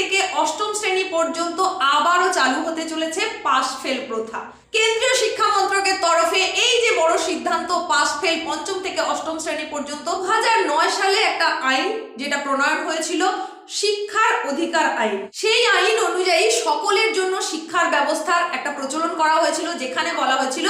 থেকে অষ্টম শ্রেণি পর্যন্ত আবারও চালু হতে চলেছে পাস ফেল প্রথা। কেন্দ্রীয় শিক্ষা মন্ত্রকের তরফে এই যে বড় সিদ্ধান্ত পাস ফেল পঞ্চম থেকে অষ্টম শ্রেণি পর্যন্ত নয় সালে একটা আইন যেটা প্রণয়ন হয়েছিল, শিক্ষার অধিকার আইন। সেই আইন অনুযায়ী সকলের জন্য শিক্ষার ব্যবস্থার একটা প্রচলন করা হয়েছিল, যেখানে বলা হয়েছিল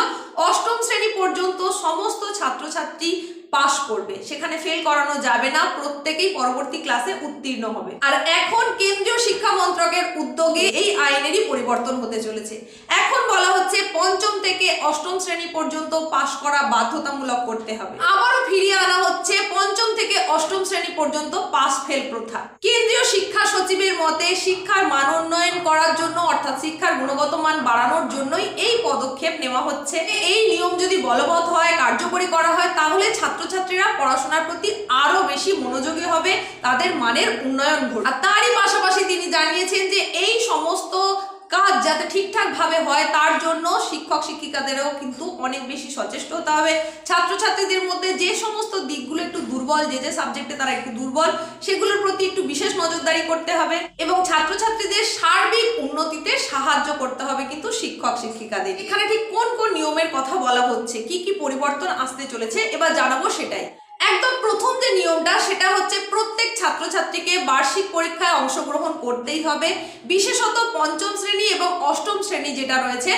অষ্টম শ্রেণি পর্যন্ত সমস্ত ছাত্রছাত্রী পাশ করবে। সেখানে ফেল করানো যাবে না, প্রত্যেকেই পরবর্তী ক্লাসে উত্তীর্ণ হবে। আর এখন কেন্দ্রীয় শিক্ষা মন্ত্রকের উদ্যোগে এই আইনেরই পরিবর্তন হতে চলেছে। এখন বলা হচ্ছে পঞ্চম থেকে অষ্টম শ্রেণি পর্যন্ত পাশ করা বাধ্যতামূলক করতে হবে। আবারও ফিরিয়ে আনা হচ্ছে পঞ্চম থেকে অষ্টম শ্রেণি পর্যন্ত পাস ফেল প্রথা। কেন্দ্রীয় শিক্ষা সচিবের মতে, শিক্ষার মান উন্নয়ন করার জন্য, অর্থাৎ শিক্ষার গুণগত মান বাড়ানোর জন্যই এই পদক্ষেপ নেওয়া হচ্ছে। এই নিয়ম যদি বলবৎ হয়, কার্যকরী করা হয়, তাহলে ছাত্রছাত্রীরা পড়াশোনার প্রতি আরও বেশি মনোযোগী হবে, তাদের মানের উন্নয়ন ঘটবে। আর তারই পাশাপাশি তিনি জানিয়েছেন যে, এই সমস্ত কাজ যাতে ঠিকঠাকভাবে হয়, তার জন্য শিক্ষক শিক্ষিকাদেরও কিন্তু অনেক বেশি সচেষ্ট হতে হবে। ছাত্রছাত্রীদের মধ্যে যে সমস্ত দিকগুলো একটু দুর্বল, যে যে সাবজেক্টে তারা একটু দুর্বল, সেগুলোর প্রতি একটু বিশেষ নজরদারি করতে হবে এবং ছাত্রছাত্রীদের সার্বিক উন্নতিতে সাহায্য করতে হবে কিন্তু শিক্ষক শিক্ষিকাদের। এখানে ঠিক কোন কোন নিয়মের কথা বলা হচ্ছে? কি কি পরিবর্তন আসতে চলেছে? এবার জানাব সেটাই। একদম প্রথম যে নিয়মটা, সেটা হচ্ছে প্রত্যেক ছাত্রছাত্রীকে বার্ষিক পরীক্ষায় অংশগ্রহণ করতেই হবে। বিশেষত পঞ্চম শ্রেণি এবং অষ্টম শ্রেণি যেটা রয়েছে,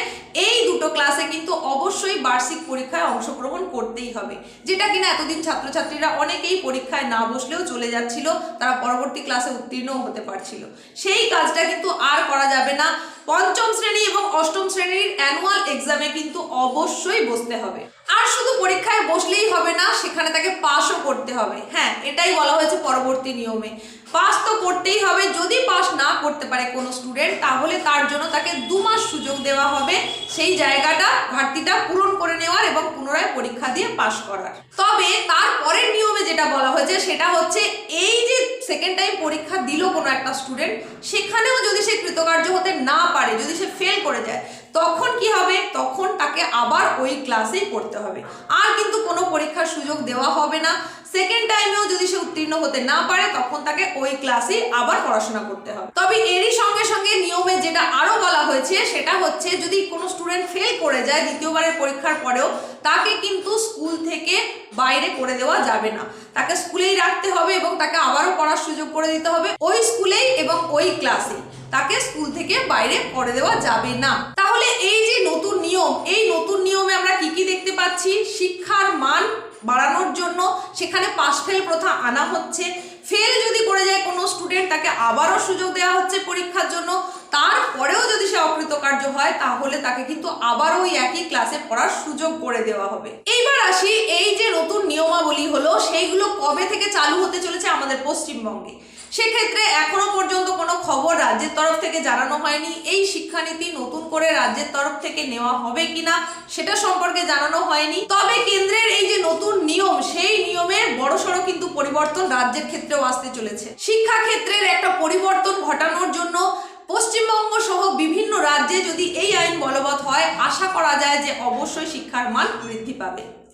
এই দুটো ক্লাসে কিন্তু অবশ্যই বার্ষিক পরীক্ষায় অংশগ্রহণ করতেই হবে। যেটা কিনা এতদিন ছাত্রছাত্রীরা অনেকেই পরীক্ষায় না বসলেও চলে যাচ্ছিল, তারা পরবর্তী ক্লাসে উত্তীর্ণও হতে পারছিল। সেই কাজটা কিন্তু আর করা যাবে না। পঞ্চম শ্রেণি এবং অষ্টম শ্রেণির অ্যানুয়াল এক্সামে কিন্তু অবশ্যই বসতে হবে। আর শুধু পরীক্ষায় বসলেই হবে না, সেখানে তাকে পাশও করতে হবে। হ্যাঁ এটাই বলা হয়েছে পরবর্তী নিয়মে। পাস তো করতেই হবে, যদি পাস না করতে পারে কোনো স্টুডেন্ট তাহলে তার জন্য তাকে দু মাস সুযোগ দেওয়া হবে সেই জায়গাটা, ঘাটতিটা পূরণ করে নেওয়ার এবং পুনরায় পরীক্ষা দিয়ে পাস করার। তবে তার পরের নিয়মে যেটা বলা হয়েছে, সেটা হচ্ছে এই যে সেকেন্ড টাইম পরীক্ষা দিল কোনো একটা স্টুডেন্ট সেখানেও যদি সে কৃতকার্য হতে না পারে, যদি সে ফেল করে যায় তখন কি হবে? তখন তাকে আবার ওই ক্লাসেই পড়তে হবে। আর কিন্তু কোনো পরীক্ষার সুযোগ দেওয়া হবে না। সেকেন্ড টাইমেও যদি সে উত্তীর্ণ হতে না পারে, তখন তাকে ওই ক্লাসে আবার পড়াশোনা করতে হবে। তবে এরই সঙ্গে সঙ্গে নিয়মে যেটা আরও বলা হয়েছে, সেটা হচ্ছে যদি কোনো স্টুডেন্ট ফেল করে যায় দ্বিতীয়বারের পরীক্ষার পরেও, তাকে কিন্তু স্কুল থেকে বাইরে করে দেওয়া যাবে না। তাকে স্কুলেই রাখতে হবে এবং তাকে আবারও পড়ার সুযোগ করে দিতে হবে। ওই স্কুলেই এবং ওই ক্লাসেই তাকে স্কুল থেকে বাইরে করে দেওয়া যাবে না। তাহলে এই যে নতুন নিয়ম, এই নতুন নিয়মে আমরা কি কি দেখতে পাচ্ছি? শিক্ষার মান বাড়ানোর জন্য সেখানে পাস ফেল প্রথা আনা হচ্ছে। ফেল যদি করে যায় কোনো স্টুডেন্ট তাকে আবারও সুযোগ দেওয়া হচ্ছে পরীক্ষার জন্য। তারপরেও যদি সে অকৃতকার্য হয়, তাহলে তাকে কিন্তু আবারও ওই একই ক্লাসে পড়ার সুযোগ করে দেওয়া হবে। এইবার আসি, এই যে নতুন নিয়মাবলী হলো, সেইগুলো কবে থেকে চালু হতে চলেছে আমাদের পশ্চিমবঙ্গে? সেক্ষেত্রে এখনও পর্যন্ত কোনো খবর রাজ্যের তরফ থেকে জানানো হয়নি। এই শিক্ষানীতি নতুন করে রাজ্যের তরফ থেকে নেওয়া হবে কিনা সেটা সম্পর্কে জানানো হয়নি। তবে কেন্দ্রের এই যে নতুন নিয়ম, সেই নিয়মের বড়সড় কিন্তু পরিবর্তন রাজ্যের ক্ষেত্রেও আসতে চলেছে। শিক্ষা ক্ষেত্রের একটা পরিবর্তন ঘটানোর জন্য পশ্চিমবঙ্গ সহ বিভিন্ন রাজ্যে যদি এই আইন বলবৎ হয়, আশা করা যায় যে অবশ্যই শিক্ষার মান বৃদ্ধি পাবে।